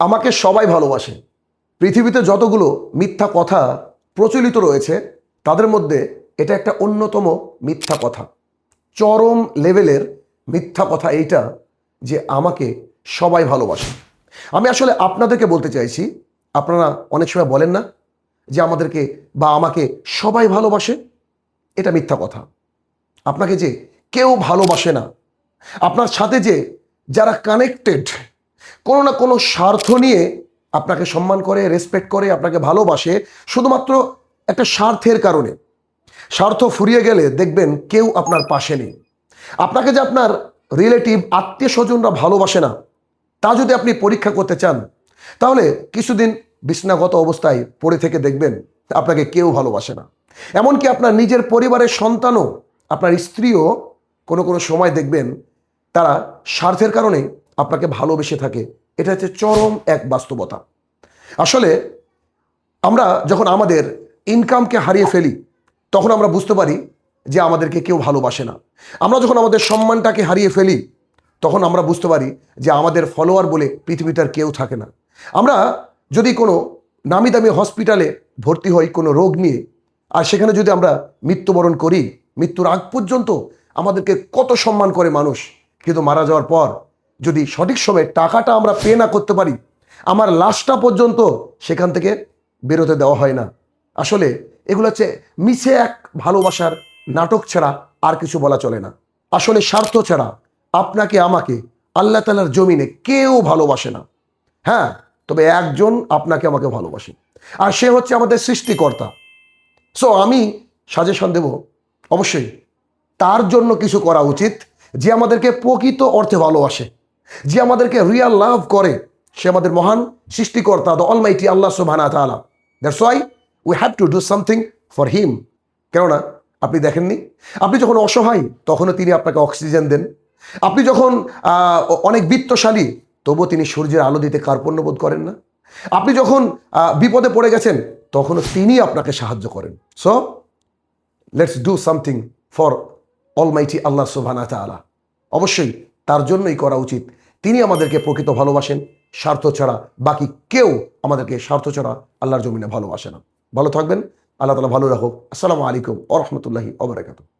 আমাকে সবাই ভালোবাসে। পৃথিবীতে যতগুলো মিথ্যা কথা প্রচলিত রয়েছে, তাদের মধ্যে এটা একটা অন্যতম মিথ্যা কথা। চরম লেভেলের মিথ্যা কথা এইটা যে আমাকে সবাই ভালোবাসে। আমি আসলে আপনাদেরকে বলতে চাইছি, আপনারা অনেক সময় বলেন না যে আমাদেরকে বা আমাকে সবাই ভালোবাসে, এটা মিথ্যা কথা। আপনাকে যে কেউ ভালোবাসে না, আপনার সাথে যে যারা কানেক্টেড কোনো না কোনো স্বার্থ নিয়ে আপনাকে সম্মান করে রেসপেক্ট করে, আপনাকে ভালোবাসে, শুধুমাত্র একটা স্বার্থের কারণে। স্বার্থ ফুরিয়ে গেলে দেখবেন কেউ আপনার পাশে নেই। আপনাকে যে আপনার রিলেটিভ আত্মীয় স্বজনরা ভালোবাসে না, তা যদি আপনি পরীক্ষা করতে চান, তাহলে কিছুদিন বিছনাগত অবস্থায় পড়ে থেকে দেখবেন আপনাকে কেউ ভালোবাসে না। এমনকি আপনার নিজের পরিবারের সন্তানও, আপনার স্ত্রীও কোনো কোনো সময় দেখবেন তারা স্বার্থের কারণে আপনাকে ভালোবেসে থাকে। এটা হচ্ছে চরম এক বাস্তবতা। আসলে আমরা যখন আমাদের ইনকামকে হারিয়ে ফেলি, তখন আমরা বুঝতে পারি যে আমাদেরকে কেউ ভালোবাসে না। আমরা যখন আমাদের সম্মানটাকে হারিয়ে ফেলি, তখন আমরা বুঝতে পারি যে আমাদের ফলোয়ার বলে পৃথিবীটার কেউ থাকে না। আমরা যদি কোনো নামি দামি হসপিটালে ভর্তি হই কোনো রোগ নিয়ে, আর সেখানে যদি আমরা মৃত্যুবরণ করি, মৃত্যুর আগ পর্যন্ত আমাদেরকে কত সম্মান করে মানুষ, কিন্তু মারা যাওয়ার পর যদি সঠিক সময়ে টাকাটা আমরা পে না করতে পারি, আমার লাশটা পর্যন্ত সেখান থেকে বেরোতে দেওয়া হয় না। আসলে এগুলো হচ্ছে মিছে এক ভালোবাসার নাটক ছাড়া আর কিছু বলা চলে না। আসলে স্বার্থ ছাড়া আপনাকে, আমাকে, আল্লাহ তালার জমিনে কেউ ভালোবাসে না। হ্যাঁ তবে একজন আপনাকে, আমাকে ভালোবাসে। আর সে হচ্ছে আমাদের সৃষ্টিকর্তা। সো আমি সাজেশন দেব, অবশ্যই তার জন্য কিছু করা উচিত, যে আমাদেরকে প্রকৃত অর্থে ভালোবাসে। যে আমাদেরকে রিয়াল লাভ করে, সে আমাদের মহান সৃষ্টিকর্তা দ্য অলমাইটি আল্লাহ সুবহানা তাআলা that's why we have to do something for him কেননা, আপনি দেখেননি? আপনি যখন অসহায়, তখনও তিনি আপনাকে অক্সিজেন দেন। আপনি যখন অনেক বিত্তশালী, তবুও তিনি সূর্যের আলো দিতে কার্পণ্য বোধ করেন না। আপনি যখন বিপদে পড়ে গেছেন, তখনও তিনি আপনাকে সাহায্য করেন। So let's do something for almighty Allah সুবহানা তাআলা অবশ্যই তার জন্যই করা উচিত। তিনি আমাদেরকে প্রকৃত ভালোবাসেন। স্বার্থ ছাড়া বাকি কেউ আমাদেরকে স্বার্থ ছাড়া আল্লাহর জমিনে ভালোবাসে না। ভালো থাকবেন। আল্লাহ তালা ভালো রাখুক। আসসালামু আলাইকুম আ রহমতুল্লাহি